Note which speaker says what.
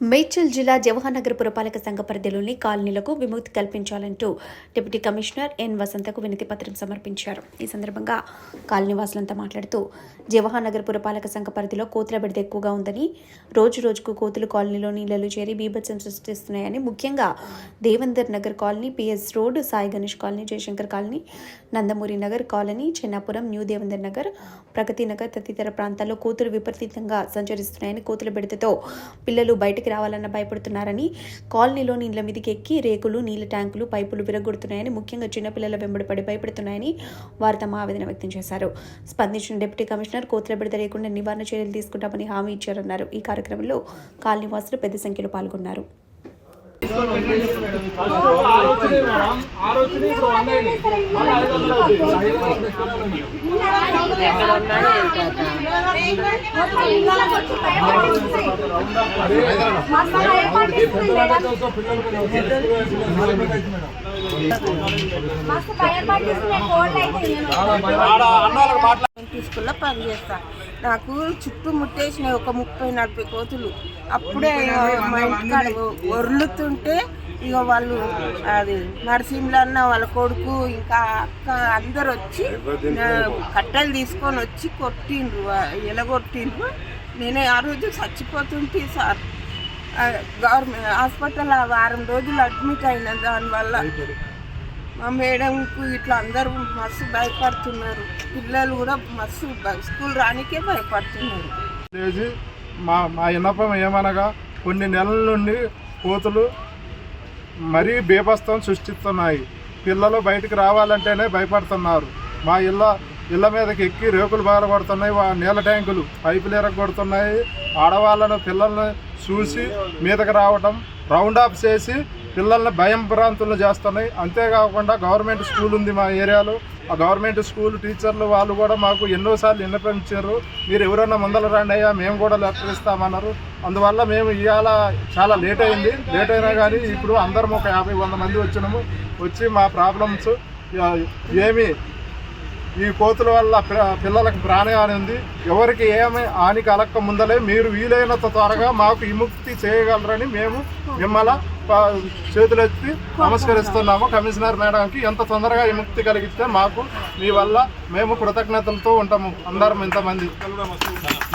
Speaker 1: మేడ్చల్ జిల్లా జవహర్ నగర్ పురపాలక సంఘ పరిధిలోని కాలనీలకు విముక్తి కల్పించాలంటూ డిప్యూటీ కమిషనర్ ఎన్ వసంతకు వినతి పత్రం సమర్పించారు. ఈ సందర్భంగా కాలనీవాసులంతా మాట్లాడుతూ జవహర్ నగర్ పురపాలక సంఘ పరిధిలో కోతుల బిడద ఎక్కువగా ఉందని రోజు రోజుకు కోతులు కాలనీలో నీళ్ళలో చేరి బీభత్సం సృష్టిస్తున్నాయని ముఖ్యంగా Devender Nagar colony PS road Sai Ganesh colony Jayashankar colony Nandamuri Nagar colony Chennapuram new Devender Nagar Pragathi Nagar తదితర ప్రాంతాల్లో కోతులు విపరీతంగా సంచరిస్తున్నాయని కోతుల బిడ్డతో పిల్లలు బయటకు రావాలన్న భయపడుతున్నారని కాలనీలోని ఇళ్ళ మీదకి ఎక్కి రేకులు నీళ్ళ ట్యాంకులు పైపులు విరగొడుతున్నాయని ముఖ్యంగా చిన్నపిల్లల వెంబడిపడి భయపడుతున్నాయని వారు తమ ఆవేదన వ్యక్తం చేశారు. స్పందించిన డిప్యూటీ కమిషనర్ కోతుల బెడత లేకుండా నివారణ చర్యలు తీసుకుంటామని హామీ ఇచ్చారన్నారు. ఈ కార్యక్రమంలో కాలనీ వాసులు పెద్ద సంఖ్యలో పాల్గొన్నారు.
Speaker 2: మస్తు పని కోళ్ళు అయితే
Speaker 3: పనిచేస్తా నాకు చుట్టూ ముట్టేసిన ఒక ముప్పై నలభై కోతులు. అప్పుడే మా ఇంటికాడ ఒర్లుతుంటే ఇక వాళ్ళు అది నరసింహులన్న వాళ్ళ కొడుకు ఇంకా అక్క అందరు వచ్చి కట్టెలు తీసుకొని వచ్చి కొట్టిండ్రు ఎలగొట్టిండ్రు. నేను ఆ రోజు చచ్చిపోతుంటే సార్. గవర్నమెంట్ హాస్పిటల్ ఆ వారం రోజులు అడ్మిట్ అయిన దానివల్ల మా మేడంకు ఇట్లా అందరూ మస్తు భయపడుతున్నారు. పిల్లలు కూడా మస్తు స్కూల్ రానికే భయపడుతున్నారు.
Speaker 4: మా మా విన్నపం ఏమనగా కొన్ని నెలల నుండి కోతులు మరీ బీభత్సం సృష్టిస్తున్నాయి. పిల్లలు బయటకు రావాలంటేనే భయపడుతున్నారు. మా ఇళ్ళ ఇళ్ళ మీదకి ఎక్కి రేకులు బాధపడుతున్నాయి నీళ్ళ ట్యాంకులు పైపులు ఎరగొడుతున్నాయి. ఆడవాళ్ళను పిల్లల్ని చూసి మీదకి రావటం రౌండ్ ఆఫ్ చేసి పిల్లల్ని భయం భ్రాంతులు చేస్తున్నాయి. అంతేకాకుండా గవర్నమెంట్ స్కూల్ ఉంది మా ఏరియాలో. ఆ గవర్నమెంట్ స్కూల్ టీచర్లు వాళ్ళు కూడా మాకు ఎన్నోసార్లు విన్నపించారు. మీరు ఎవరన్నా ముందర రండి అయ్యా మేము కూడా లెటర్ ఇస్తామన్నారు అందువల్ల మేము ఇవాళ చాలా లేట్ అయింది. లేట్ అయినా కానీ ఇప్పుడు అందరం ఒక యాభై వంద మంది వచ్చినాము. వచ్చి మా ప్రాబ్లమ్స్ ఏమి ఈ కోతుల వల్ల పిల్లలకు ప్రాణహాని ఉంది. ఎవరికి ఏమి హాని కలక్క ముందలే మీరు వీలైనంత త్వరగా మాకు విముక్తి చేయగలరని మేము మిమ్మల్ని చేతులెత్తి నమస్కరిస్తున్నాము. కమిషనర్ మేడంకి ఎంత తొందరగా విముక్తి కలిగిస్తే మాకు మీ వల్ల మేము కృతజ్ఞతలతో ఉంటాము. అందరం ఇంతమంది.